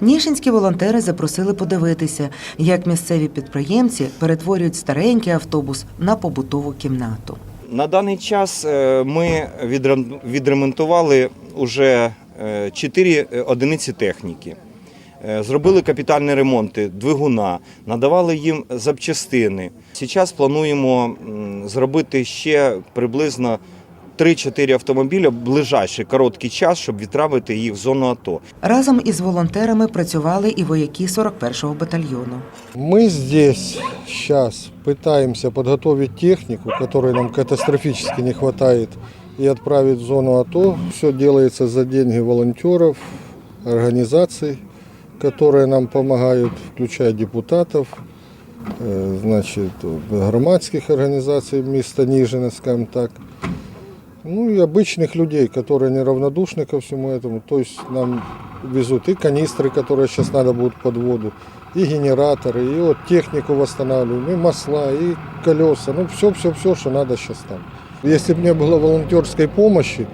Ніжинські волонтери запросили подивитися, як місцеві підприємці перетворюють старенький автобус на побутову кімнату. На даний час е, ми відрем- відремонтували вже 4 одиниці техніки. Е, Зробили капітальні ремонти двигуна, надавали їм запчастини. Зараз плануємо зробити ще приблизно 3-4 автомобіля в ближайший короткий час, щоб відправити їх в зону АТО. Разом із волонтерами працювали і вояки 41-го батальйону. Мы здесь сейчас пытаемся подготовить технику, которой нам катастрофически не хватает, и отправить в зону АТО. Все делается за деньги волонтеров, организаций, которые нам помогают, включая депутатов, э, значит, громадских организаций места Нижина, скажем так. Ну и обычных людей, которые неравнодушны ко всему этому. То есть нам везут и канистры, которые сейчас надо будут под воду, и генераторы, и вот технику восстанавливаем, и масла, и колеса. Ну все-все-все, что надо сейчас там. Если бы не было волонтерской помощи,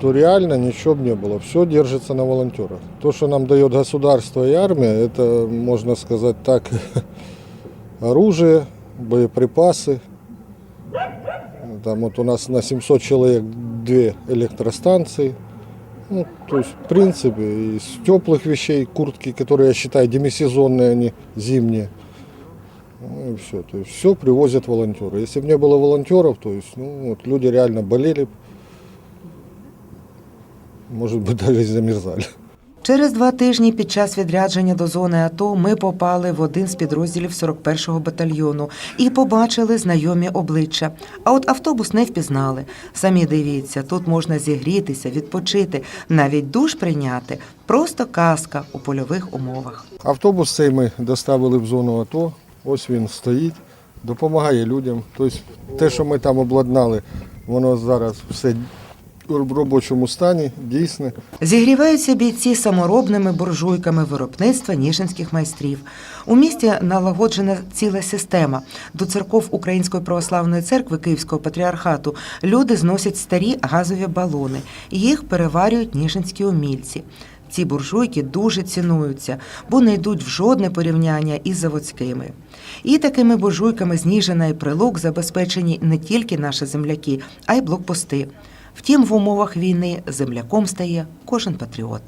то реально ничего бы не было. Все держится на волонтерах. То, что нам дает государство и армия, это, можно сказать так, оружие, боеприпасы, там вот у нас на 700 человек две электростанции. Ну, то есть, в принципе, из теплых вещей, куртки, которые, я считаю, демисезонные, они зимние. Ну и все. То есть все привозят волонтеры. Если бы не было волонтеров, то есть, ну, вот люди реально болели, б. может быть, даже и замерзали. Через два тижні під час відрядження до зони АТО ми попали в один з підрозділів 41-го батальйону і побачили знайомі обличчя. А от автобус не впізнали. Самі дивіться, тут можна зігрітися, відпочити, навіть душ прийняти. Просто казка у польових умовах. Автобус цей ми доставили в зону АТО. Ось він стоїть, допомагає людям. Тобто те, що ми там обладнали, воно зараз все в робочому стані, дійсне. Зігріваються бійці саморобними буржуйками виробництва ніжинських майстрів. У місті налагоджена ціла система. До церков Української православної церкви Київського патріархату люди зносять старі газові балони. Їх переварюють ніжинські умільці. Ці буржуйки дуже цінуються, бо не йдуть в жодне порівняння із заводськими. І такими буржуйками з Ніжина і Прилук забезпечені не тільки наші земляки, а й блокпости. Втім, в умовах війни земляком стає кожен патріот.